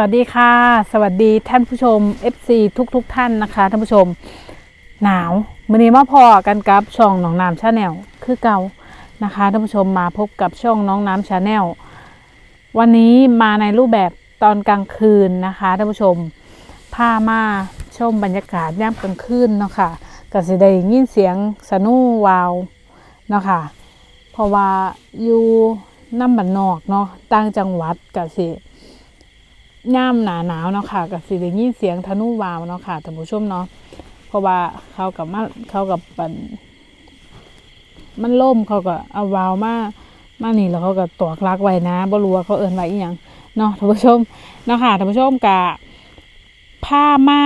วัสดีค่ะ สวัสดีท่านผู้ชม FC ทุกๆทท่านนะคะ ท่านผู้ชม หนาวมื้อนี้มาพอกันกับช่องน้องน้ำชาแนลคือเก่านะคะท่านผู้ชมมาพบกับช่องน้องน้ำชาแนลวันนี้มาในรูปแบบตอนกลางคืนนะคะท่านผู้ชมพามาชมบรรยากาศย่ำกลางคืนเนาะค่ะก็สิได้ยินเสียงสนุวาวเนาะค่ะเพราะว่าอยู่น้ำบันนอกเนาะต่างจังหวัดก็สิ ย่ามหนาหนาวเนาะค่ะกับสิได้ยินเสียงธนูวาวเนาะค่ะท่านผู้ชมเนาะเพราะว่าเขากับมาเขากับปันมันล่มเขาก็เอาวาวมามานี่แล้วเขาก็ตอกลักไว้นะบ่รู้ว่าเขาเอิ้นไว้อีหยังเนาะท่านผู้ชมเนาะค่ะท่านผู้ชมกะผ้ามา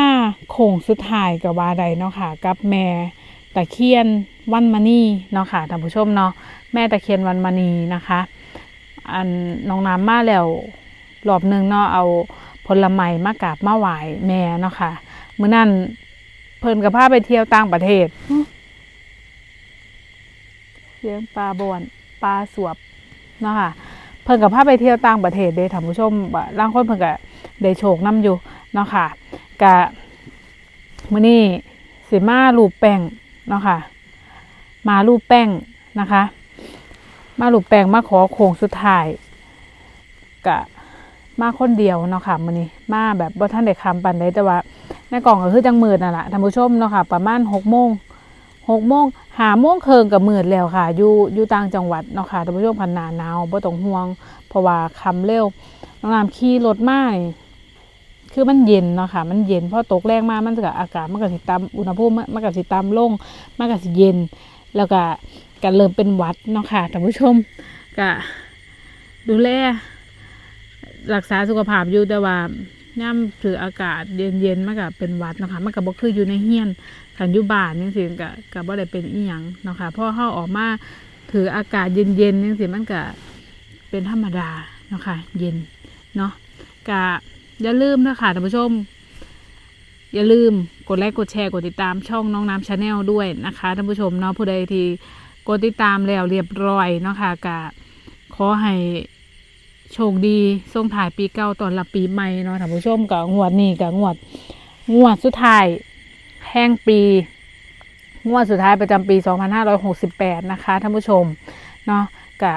โค้งสุดท้ายกับว่าใดเนาะค่ะ กับแม่ตะเคียนวันมณีเนาะค่ะท่านผู้ชมเนาะแม่ตะเคียนวันมณีนะคะ อันน้องน้ำมาแล้ว รอบหนึ่งเนาะเอาผลไม้มากราบมาไหว้แม่เนาะค่ะมื้อนั้นเพิ่นกับพาไปเที่ยวต่างประเทศเลี้ยงปลาบอนปลาสวบเนาะค่ะเพิ่นกับพาไปเที่ยวต่างประเทศเด้ท่านผู้ชมบางคนเพิ่นก็ได้โชคนํอยู่เนาะค่ะกะมื้อนี้สิมารูปแป้งเนาะค่ะ มารูปแป้งนะคะ มารูปแป้งมาขอโค้งสุดท้ายกะ มาคนเดียวเนาะค่ะมื้อนี้มาแบบบ่ทันได้คำปันได้แต่ว่าในกล่องก็คือจังมืดนั่นแหละท่านผู้ชมเนาะค่ะ ประมาณ6โมง6โมงหาโมงเคิงกับมืดแล้วค่ะอยู่อยู่ต่างจังหวัดเนาะค่ะท่านผู้ชมพันหนาหนาวบ่ต้องห่วง เพราะว่าคำเร็วน้องน้ำขี่รถมาคือมันเย็นเนาะค่ะ มันเย็นพอตกแรงมามันก็อากาศมันก็สิต่ำอุณหภูมิมันก็สิต่ำลงมันก็สิเย็น แล้วก็ก็เริ่มเป็นหวัดเนาะค่ะท่านผู้ชมก็ดูแล รักษาสุขภาพอยู่แต่ว่าย่ำถืออากาศเย็นๆมันก็เป็นวัดนะคะมันก็บ่คืออยู่ในเฮียนขันอยู่บ้านจังซี่ก็ก็บ่ได้เป็นอีหยังเนาะค่ะพอเฮาออกมาถืออากาศเย็นๆจังซี่มันก็เป็นธรรมดาเนาะค่ะเย็นเนาะก็อย่าลืมนะคะท่านผู้ชม อย่าลืมกดไลค์กดแชร์กดติดตามช่องน้องน้ำชาแนลด้วยนะคะท่านผู้ชมเนาะผู้ใดที่กดติดตามแล้วเรียบร้อยเนาะค่ะก็ขอให้ โชคดีส่งถ่ายปีเก่าตอนรับปีใหม่เนาะท่านผู้ชมกับงวดนี้กับงวด งวดสุดท้ายแห่งปี งวดสุดท้ายประจำปี 2568 นะคะท่านผู้ชมเนาะกะ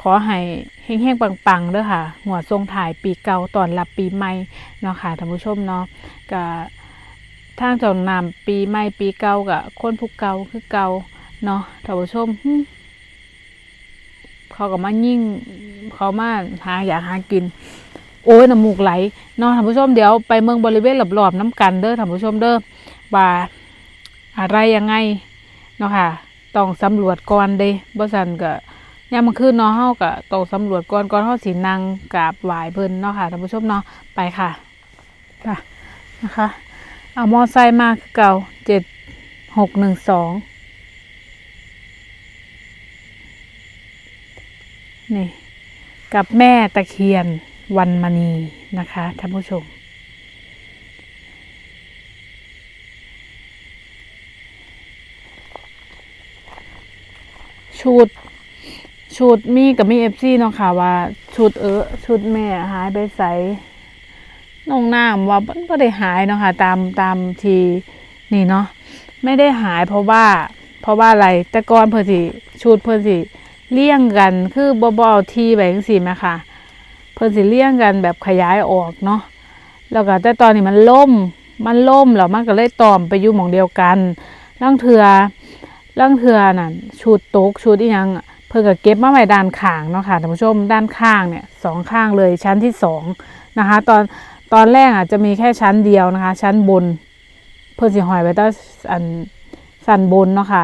ขอให้เฮงๆปังๆเด้อค่ะงวดส่งถ่ายปีเก่าตอนรับปีใหม่เนาะค่ะท่านผู้ชมเนาะกะทางเจานำปีใหม่ปีเก่ากับคนผู้เก่าคือเก่าเนาะท่านผู้ชม เขาก็มายิ่งเขามาหาอยากหากิน โอ้ยน้ำมูกไหลเนาะท่านผู้ชมเดี๋ยวไปเมืองบริเวณรอบๆน้ำกันเด้อท่านผู้ชมเด้อว่าอะไรยังไงเนาะค่ะต้องสำรวจก่อนเด้บ่ซันก็ยามมันคืนเนาะเฮาก็ต้องสำรวจก่อนก่อนเฮาสินั่งกราบไหว้เพิ่นเนาะค่ะท่านผู้ชมเนาะไปค่ะค่ะนะคะ เอามอไซค์มาคือเก่าเจ็ดหกหนึ่งสอง นี่กับแม่ตะเคียนวันมณีนะคะท่านผู้ชม ชุดชุดมีกับมีเอฟซีเนาะค่ะว่าชุดเออชุดแม่หายไปใสน้องน้ำว่ามันก็ได้หายเนาะค่ะตามตามทีนี่เนาะไม่ได้หายเพราะว่า เพราะว่าอะไรแต่ก่อนเพื่อสิชุดเพื่อสิ เลี่ยงกันคือบ่บ่เอาทีไปจังซี่แหมค่ะ เพิ่นสิเลี่ยงกันแบบขยายออกเนาะแล้วก็แต่ตอนนี้มันล่มมันล่มแล้วมันก็เลยตอมไปอยู่หม่องเดียวกันล่างเถือล่างเถือนั่นชุดตกชุดอีหยังเพิ่นก็เก็บมาไว้ด้านข้างเนาะค่ะท่านผู้ชมด้านข้างเนี่ยสองข้างเลยชั้นที่สองนะคะ ตอนตอนแรกอะจะมีแค่ชั้นเดียวนะคะ ชั้นบน เพิ่นสิหอยไว้แต่อันสันบนเนาะค่ะ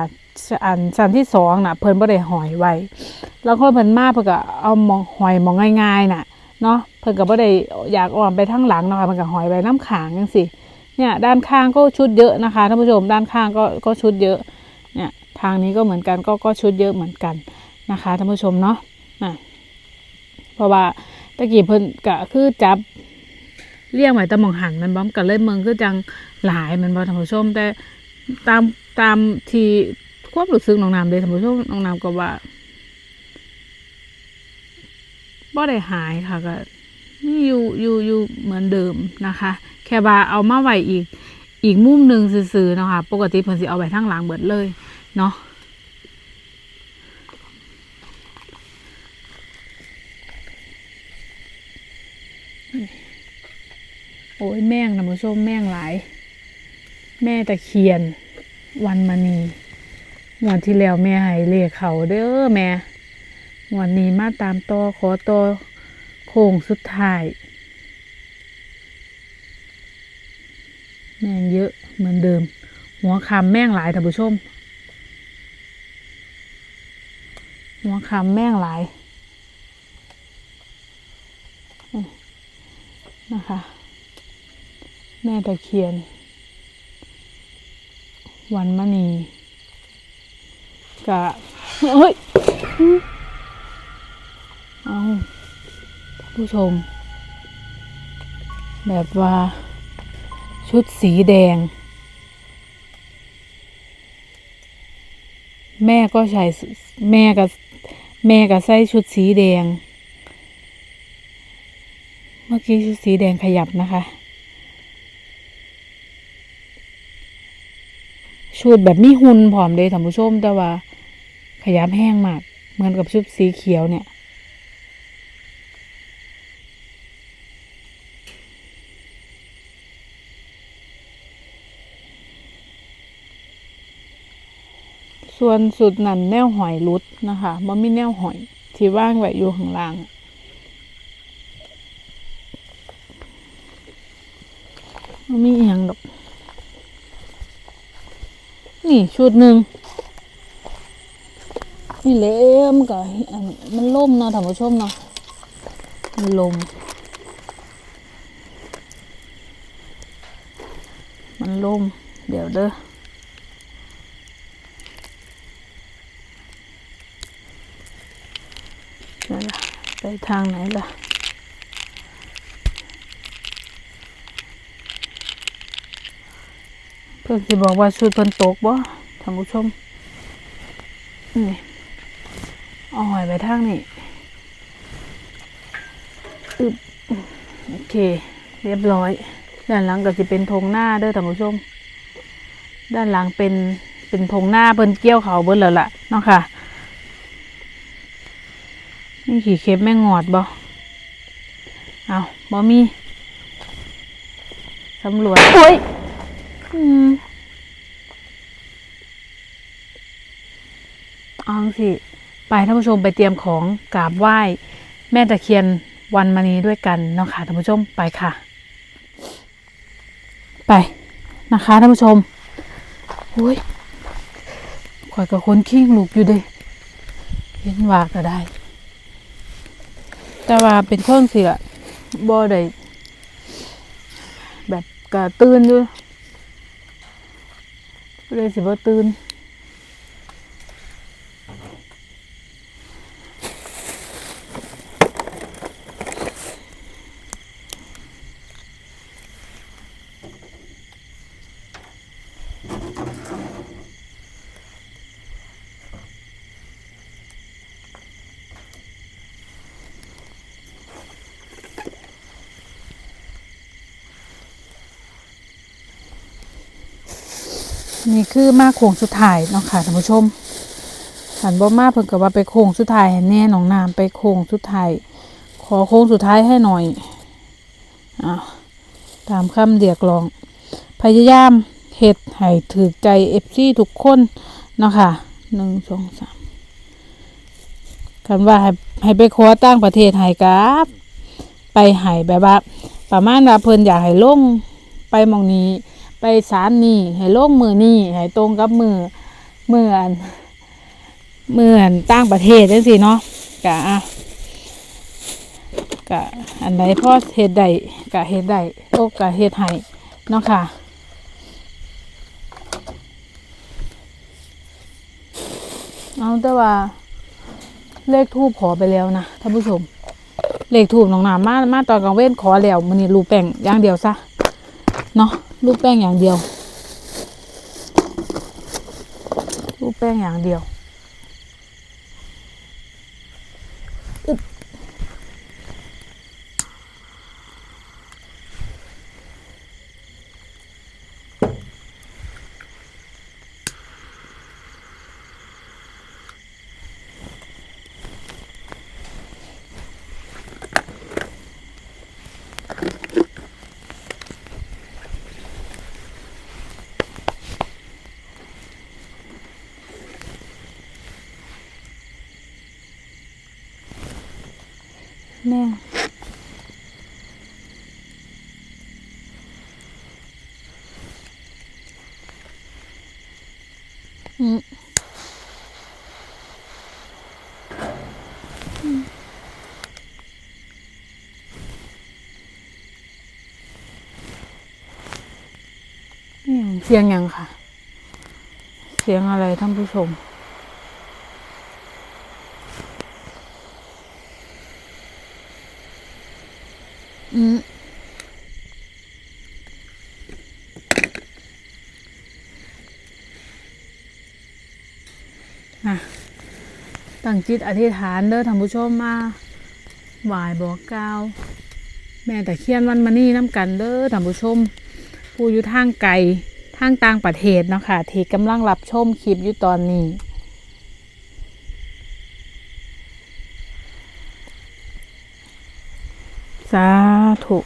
อันสันที่สองน่ะ เพิ่นบ่ได้หอยไว้แล้วคนเพิ่นมาเพิ่นก็เอามองหอยมองง่ายๆน่ะเนาะเพิ่นก็บ่ได้อยากอ้อมไปทางหลังเนาะคะเพิ่นก็หอยไว้น้ำขางจังซี่เนี่ยด้านข้างก็ชุดเยอะนะคะท่านผู้ชมด้านข้างก็ก็ชุดเยอะเนี่ยทางนี้ก็เหมือนกันก็ก็ชุดเยอะเหมือนกันนะคะท่านผู้ชมเนาะอะเพราะว่าตะกี้เพิ่นก็คือจับเลี้ยงไว้แตะมองหันมันบ่ก็เลยเมืองคือจังหลายมันบ่ท่านผู้ชมแต่ตามตามที่ ความรู้สึกน้องน้ำเลยท่านผู้ชมน้องน้ำก็ว่าบ่ได้หายค่ะก็นี่อยู่อยู่อยู่เหมือนเดิมนะคะ แค่ว่าเอามาไว้อีก อีกมุมหนึ่งซื่อๆเนาะค่ะ ปกติเพิ่นสิเอาไว้ทั้งหลังเบิดเลย เนาะโอ้ยแม่งนะผู้ชมแม่งหลาย แม่ตะเคียน วันมณี งวดที่แล้วแม่ให้เลขเขาเด้อแม่งวดนี้มาตามต่อขอต่อโค้งสุดท้าย แม่งเยอะเหมือนเดิม หัวคำแม่งหลายท่านผู้ชม หัวคำแม่งหลายนะคะ แม่ตะเคียน วันมณี กะเฮ้ยเอาผู้ชม แบบว่าชุดสีแดง แม่ก็ใส่แม่กับแม่ก็ใส่ชุดสีแดง เมื่อกี้ชุดสีแดงขยับนะคะ ชุดแบบมีหุ่นผอมเลยท่านผู้ชมแต่ว่า ขยับแห้งมาก เหมือนกับชุดสีเขียวเนี่ย ส่วนสุดนั่นแนวหอยรุดนะคะมันมีแนวหอย ที่ว่างไว้อยู่ข้างล่างมันมีอย่างดอก นี่ชุดหนึ่ง นี่เละมันก็อันมันล่มเนาะท่านผู้ชมเนาะมันลม มันล่ม เดี๋ยวเด้อนั่นล่ะไปทางไหนล่ะเพื่อนสิบอกว่าชุดเพิ่นตกบ่ท่านผู้ชมนี่เอาหอยไปทางนี้อึบโอเค เรียบร้อย ด้านหลังก็จะเป็นธงหน้าเด้อท่านผู้ชม ด้านหลังเป็นเป็นธงหน้าเพิ่นเกี่ยวเขาเบิ่นแล้วล่ะเนาะค่ะ นี่ขี่เข็บแม่งอดบ่เอาบ่มีสำรวจโอ้ยอืมเอาสิ ไปท่านผู้ชมไปเตรียมของกราบไหว้ แม่ตะเคียนวันมณีด้วยกันเนาะค่ะท่านผู้ชมไปค่ะ ไปนะคะท่านผู้ชมโอ้ยข่อยกับคนขี้งลูกอยู่เด้เห็นว่าก็ได้ แต่ว่าเป็นเครื่องเสียบ่ได้แบบกระตื่นอยู่เลยสิบ่ตื่น นี่คือมาโค้งสุดท้ายเนาะค่ะท่านผู้ชมหันบ่มาเพิ่นก็ว่าไปโค้งสุดท้ายแน่หนองน้ำไปโค้งสุดท้ายขอโค้งสุดท้ายให้หน่อยอะตามคำเรียกร้อง พยายามเฮ็ดให้ถือใจเอฟซีทุกคนเนาะค่ะหนึ่งสองสามกันว่าให้ให้ไปขอตั้งประเทศให้กับไปให้แบบว่าประมาณว่าเพิ่นอยากให้ลงไปมองนี้ ไปศาลนี่ให้ลงมือนี่ให้ตรงกับมือมืออันมืออันต่างประเทศจังซี่เนาะกะอะกะอันใดพอเฮ็ดได้กะเฮ็ดได้โอ้กะเฮ็ดให้เนาะค่ะเอาแต่ว่าเลขทูบขอไปแล้วนะท่านผู้ชม เลขทูบน้องหน้ำมามาตอนกลางเว้นขอแล้วมันนี่รูปแป้งอย่างเดียวซะเนาะ รูปแป้งอย่างเดียวรูปแป้งอย่างเดียว สียงหยังค่ะ เสียงอะไรท่านผู้ชม อืมนะตั้งจิตอธิษฐานเด้อท่านผู้ชมมาไหวายบอกกล่าว แม่แต่เคียนวันมานี่น้ำกันเด้อท่านผู้ชม ผู้อยู่ทางไกล ทางต่างประเทศเนาะค่ะที่กำลังรับชมคลิปอยู่ตอนนี้ สาธุ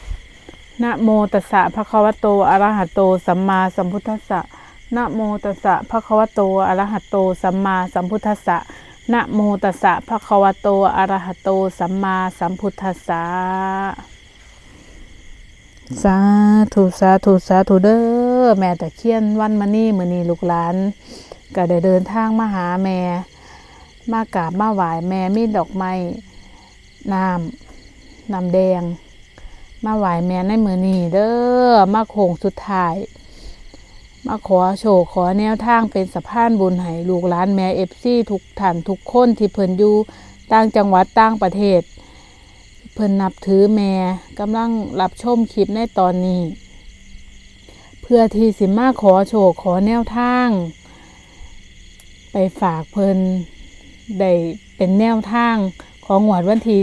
นะโมตัสสะภะคะวะโตอะระหะโต สัมมาสัมพุทธัสสะนะโมตัสสะภะคะวะโตอะระหะโต สัมมาสัมพุทธัสสะนะโมตัสสะภะคะวะโตอะระหะโต สัมมาสัมพุทธัสสะสาธุสาธุสาธุเด้อ แม่ตะเคียนวันมานี่มือนี้ลูกหลานก็ได้เดินทางมาหาแม่ มากราบมาไหว้แม่มีดอกไม้น้ำน้ำแดง มาไหว้แม่ในมือนี้เด้อมาโค้งสุดท้าย มาขอโชว์ขอแนวทางเป็นสะพานบุญให้ลูกหลานแม่เอฟซีทุกท่านทุกคนที่เพิ่นอยู่ต่างจังหวัดต่างประเทศ เพิ่นนับถือแม่กำลังรับชมคลิปในตอนนี้ เพื่อที่สิมาขอโชว์ขอแนวทาง ไปฝากเพิ่นได้เป็นแนวทางของงวดวันที่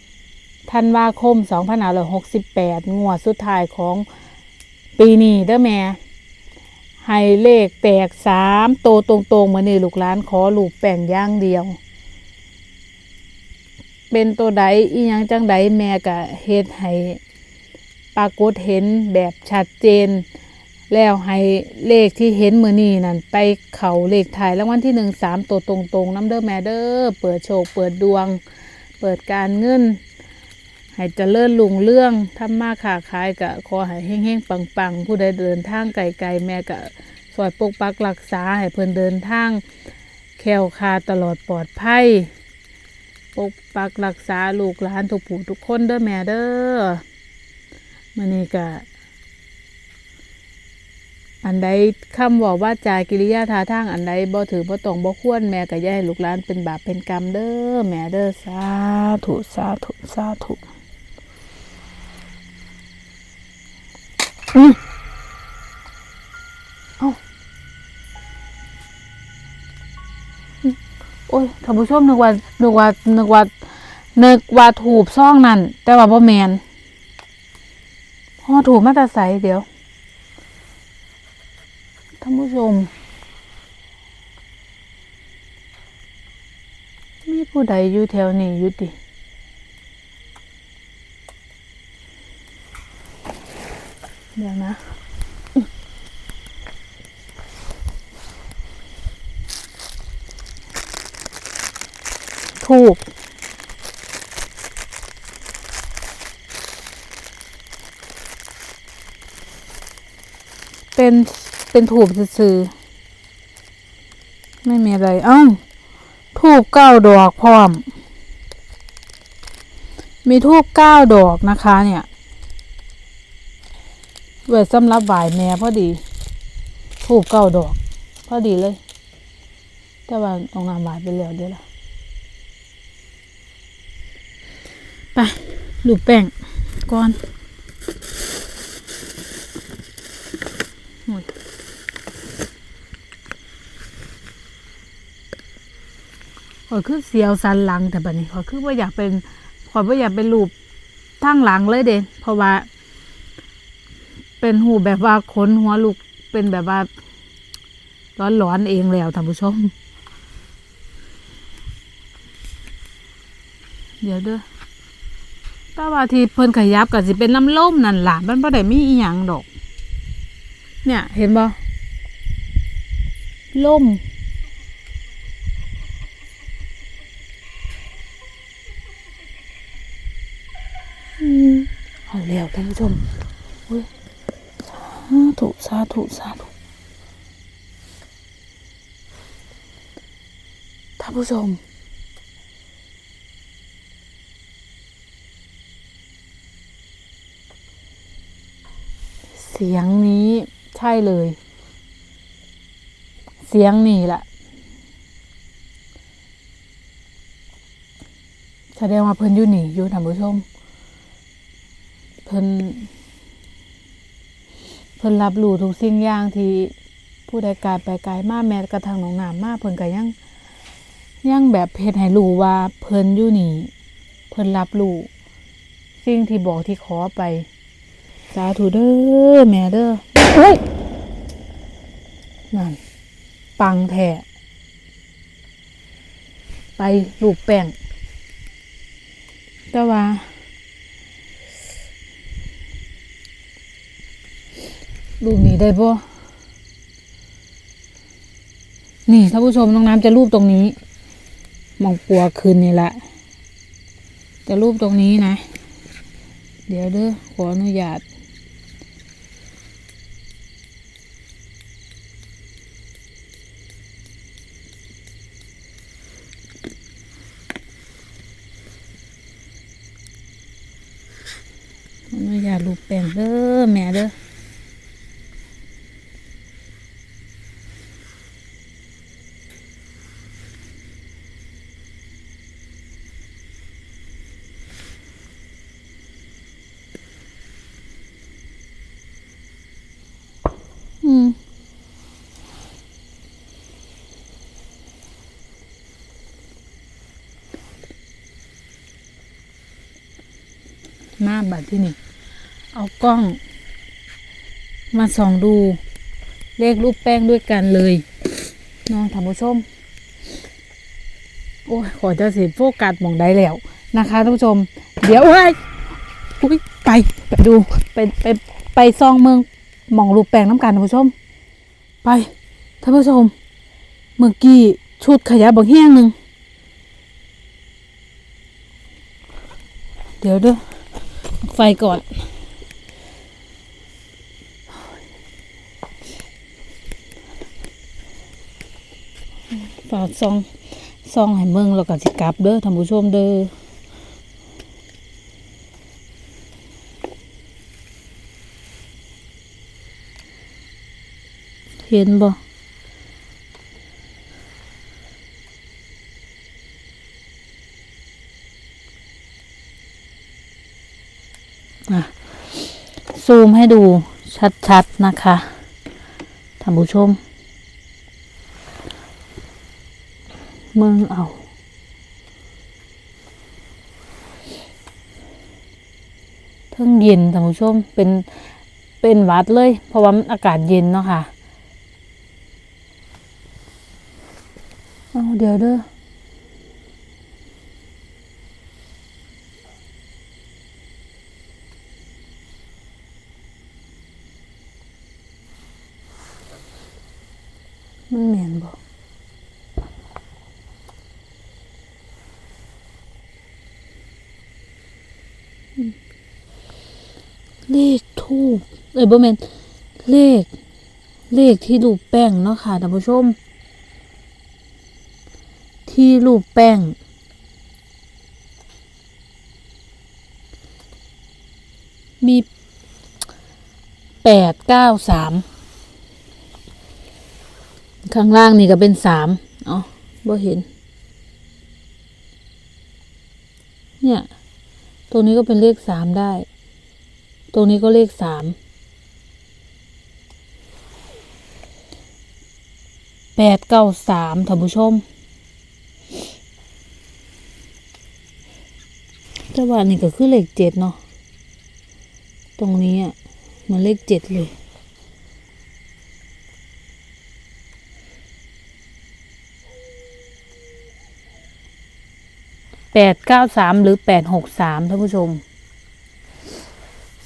16ธันวาคม2568งวดสุดท้ายของปีนี้เด้อแม่ให้เลขแตกสามโตตรงๆมือนนี่ลูกหลานขอลูกแป้งย่างเดียว เป็นตัวใดอีหยังจังใดแม่ก็เฮ็ดให้ ปรากฏเห็นแบบชัดเจน แล้วให้เลขที่เห็นมือนี้นั่นไปเข่าเลขถ่ายรางวัลที่หนึ่งสามตัวตรงๆน้ำเด้อแม่เด้อเปิดโชคเปิดดวง เปิดการเงินให้เจริญลุงเรื่องทำมาค้าขายกะขอให้เฮงๆปังๆ ผู้ใดเดินทางไกลๆแม่กะสอยปกปักรักษาให้เพิ่นเดินทางแคล้วคาตลอดปลอดภัยปกปักรักษาลูกหลานทุกผู้ทุกคนเด้อแม่เด้อ มื้อนี้กะอันใดคำบอกว่าจากิริยาท่าทางอันใดบ่ถือบ่ตรงบ่ควรแม่ก็อย่าให้ลูกหลานเป็นบาปเป็นกรรมเด้อแม่เด้อสาธุสาธุสาธุอืมเอ้าอืมโอ้ยท่านผู้ชมนึกว่านึกว่านึกว่านึกว่าถูกซ่องนั่นแต่ว่าบ่แมน พอถูกมาต่ใสเดี๋ยว ท่านผู้ชม มีผู้ใดอยู่แถวนี้อยู่ติเดี๋ยวนะถูก เป็นเป็นถูกซื่อไม่มีอะไร เอ้า ทูบเก้าดอกพร้อม มีทูบเก้าดอกนะคะ เนี่ยไว้สำหรับบ่ายแม่พอดี ทูบเก้าดอก พอดีเลย แต่ว่าต้องนบ่ายไปแล้วเดี๋ยวละไปลูบแป้งก่อนหมด ขอยคือเสียวสันหลังแต่บัดนี้ขอยคือว่าอยากเป็นขอยว่าอยากเป็นรูปทั้งหลังเลยเด่นเพราะว่า เป็นหูแบบว่าขนหัวลูกเป็นแบบว่าร้อนๆเองแล้วท่านผู้ชม เดี๋ยวเด้อแต่ว่าที่เพิ่นขยับก็สิเป็นน้ำล่มนั่นล่ะมันบ่ได้มีอีหยังดอก เนี่ย เห็นบ่ล่ม อ แล้วท่านผู้ชมอุ้ยสาธุสาธุสาธุท่านผู้ชมเสียงนี้ใช่เลย เสียงนี่แหละแสดงว่าเพิ่นอยู่นี่อยู่ท่านผู้ชม เพิ่นเพิ่นรับรู้ทุกสิ่งอย่างที่ผู้ใดกายไปไกลมาแม้กระทั่งน้องน้ำมาเพิ่นก็ยังยังแบบเฮ็ดให้รู้ว่าเพิ่นอยู่นี่ เพิ่นรับรู้สิ่งที่บอกที่ขอไปสาธุเด้อแม่เด้อเฮ้ยนั่นปังแท้ไปลูกแป้งแต่ว่า รูปนี้ได้ปะนี่ท่านผู้ชมน้องน้ำจะรูปตรงนี้ มองปัวคืนนี่แหละ จะรูปตรงนี้นะ เดี๋ยวเด้อขออนุญาต ขออนุญาตรูปแป้งเด้อแม่เด้อ อืม มาบัดที่นี่ เอากล้อง มาส่องดูเลขรูปแป้งด้วยกันเลยน้องท่านผู้ชม โอ้ยขอจะสิโฟกัสมองได้แล้วนะคะท่านผู้ชม เดี๋ยวเอ้ยอุ้ยไปไปดูไปไปไปซองเมืองมองรูปแป้งน้ำกันท่านผู้ชม ไปท่านผู้ชม เมื่อกี้ชุดขยะบางแห้งหนึ่งเดี๋ยวเด้อ ไฟก่อนฝากซองซองให้เมืองแล้วก็สิกลับเด้อท่านผู้ชมเด้อเห็นบ่อะ ซูมให้ ดูชัดๆนะคะท่านผู้ชมเมืองเอาเพิ่งเย็นท่านผู้ชมเป็นเป็นวัดเลย เพราะว่าอากาศเย็นเนาะค่ะเอาเดี๋ยวเด้อ มันเหม็นบ่อืมเลข ทูบเอ้ยบ่แม่นเลข เลขที่รูปแป้งเนาะค่ะท่านผู้ชม ที่รูปแป้งมีแปดเก้าสามข้างล่างนี่ก็เป็นสามอ๋อบ่เห็น เนี่ยตรงนี้ก็เป็นเลขสามได้ ตรงนี้ก็เลขสามแปดเก้าสามท่านผู้ชมแต่ว่านี่ก็คือเลขเจ็ดเนาะตรงนี้อะมันเลขเจ็ดเลยแปดเก้าสามหรือแปดหกสามท่านผู้ชม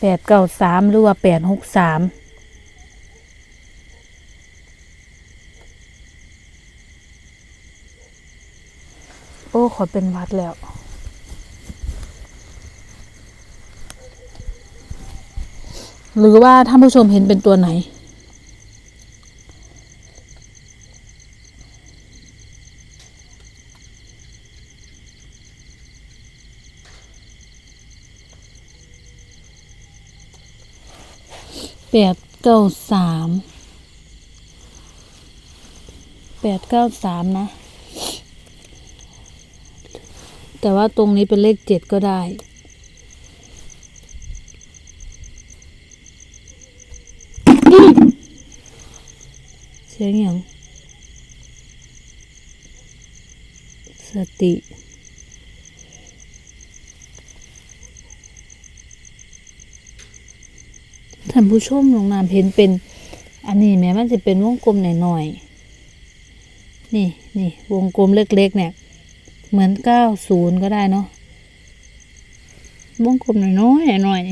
แปดเก้าสามหรือว่าแปดหกสามโอ้ขอเป็นวัดแล้วหรือว่าท่านผู้ชมเห็นเป็นตัวไหน แปดเก้าสามแปดเก้าสามนะ แต่ว่าตรงนี้เป็นเลขเจ็ดก็ได้เสียงอย่างสติานผู้ชมลงนามเห็นเป็น อันนี้แม้มันจะเป็นวงกลมหน่อยๆนี่นี่วงกลมเล็กๆ เนี่ย เหมือนเก้าศูนย์ก็ได้เนาะวงกลมน้อยๆหน่อย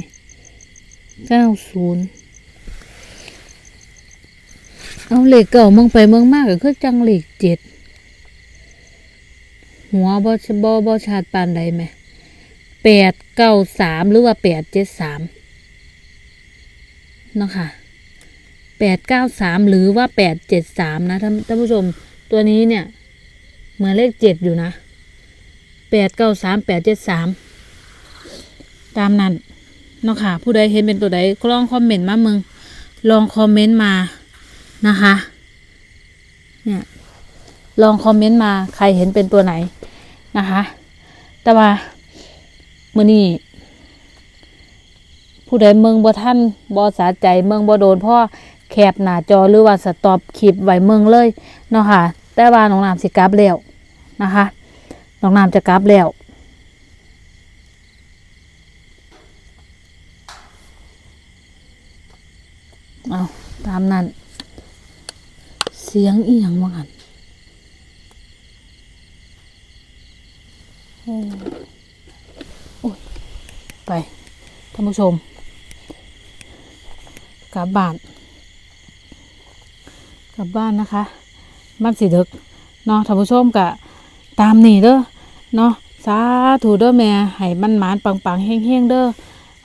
ๆเก้าศูนย์เอาเหล็กเก่ามองไปเมืองมากก็คือจังเหล็กเจ็ดหัวบ่บ่บ่ชาดปานใดไหมแปดเก้าสามหรือว่าแปดเจ็ดสาม นาะค่ะแปดเก้าสามหรือว่าแปดเจ็ดสามนะท่านท่านผู้ชมตัวนี้เนี่ย เหมือนเลขเจ็ดอยู่นะแปดเก้าสามแปดเจ็ดสามตามนั้นเนาะค่ะ ผู้ใดเห็นเป็นตัวใดก็ลองคอมเมนต์มามึง ลองคอมเมนต์มานะคะ เนี่ย ลองคอมเมนต์มาใครเห็นเป็นตัวไหนนะคะ แต่ว่ามื่อนี้ ผู้ใดเมืองบ่ท่านบ่สาใจเมืองบ่โดนพ่อแคบหน้าจอหรือว่าสต็อปคลิปไว้เมืองเลยเนาะค่ะ แต่ว่าน้องน้ำสิกลับแล้วนะคะน้องน้ำจะกลับแล้วเอาตามนั้น เสียงอีหยังว่ากันโอ้ย ไปท่านผู้ชม กลับบ้าน กลับบ้านนะคะบ้านสีดึกเนาะท่านผู้ชมกะตามนี่เด้อเนาะสาธุเด้อแม่ให้มันหมานปังๆเฮงๆเด้อ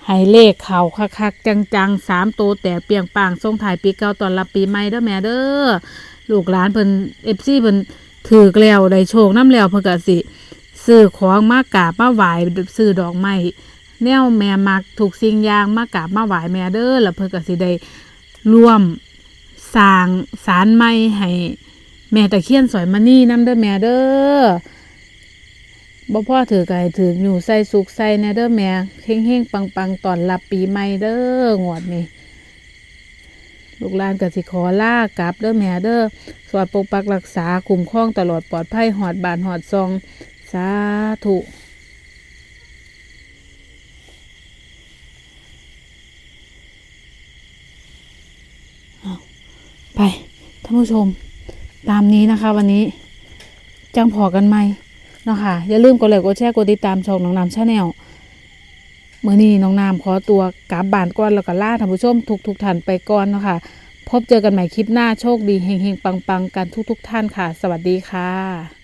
ให้เลขเข่าคักๆจังๆสามโตวแตกเปียงปางส่งถ่ายปีเก่าตอนรับปีใหม่เด้อแม่เด้อลูกหลานเพิ่นเอฟซีเพิ่นถือแล้วได้โชคน้ำแล้วเพิ่นก็สิซื้อของมากราบมาไหว้ซื้อดอกไม้ แนวแม่มักถูกสิ่งอย่างมากราบมาไหวแม่เด้อแล้วเพิ่นก็สิได้ร่วมสร้างศาลใหม่ให้แม่ตะเคียนสอยมานี่นำเด้อแม่เด้อบ่พ่อถือไก่ถืออยู่ใส่สุกใส่แน่เด้อแม่เฮงๆปังๆตอนรับปีใหม่เด้องวดนี้ลูกหลานก็สิขอลากลับเด้อแม่เด้อสวัสดปกปักรักษาคุ้มครองตลอดปลอดภัยหอดบานหอดซอง สาธุ ไปท่านผู้ชม ตามนี้นะคะ วันนี้จังพอกันไหมเนาะค่ะอย่าลืมกดไลค์กดแชร์กดติดตามช่องน้องน้ำชาแนลเมื่อนี้น้องน้ำขอตัวกลับบ้านก่อนแล้วก็ล่าท่านผู้ชมทุกทุกท่านไปก่อนเนาะค่ะพบเจอกันใหม่คลิปหน้าโชคดีเฮงๆปังๆกันทุกๆท่านค่ะ สวัสดีค่ะ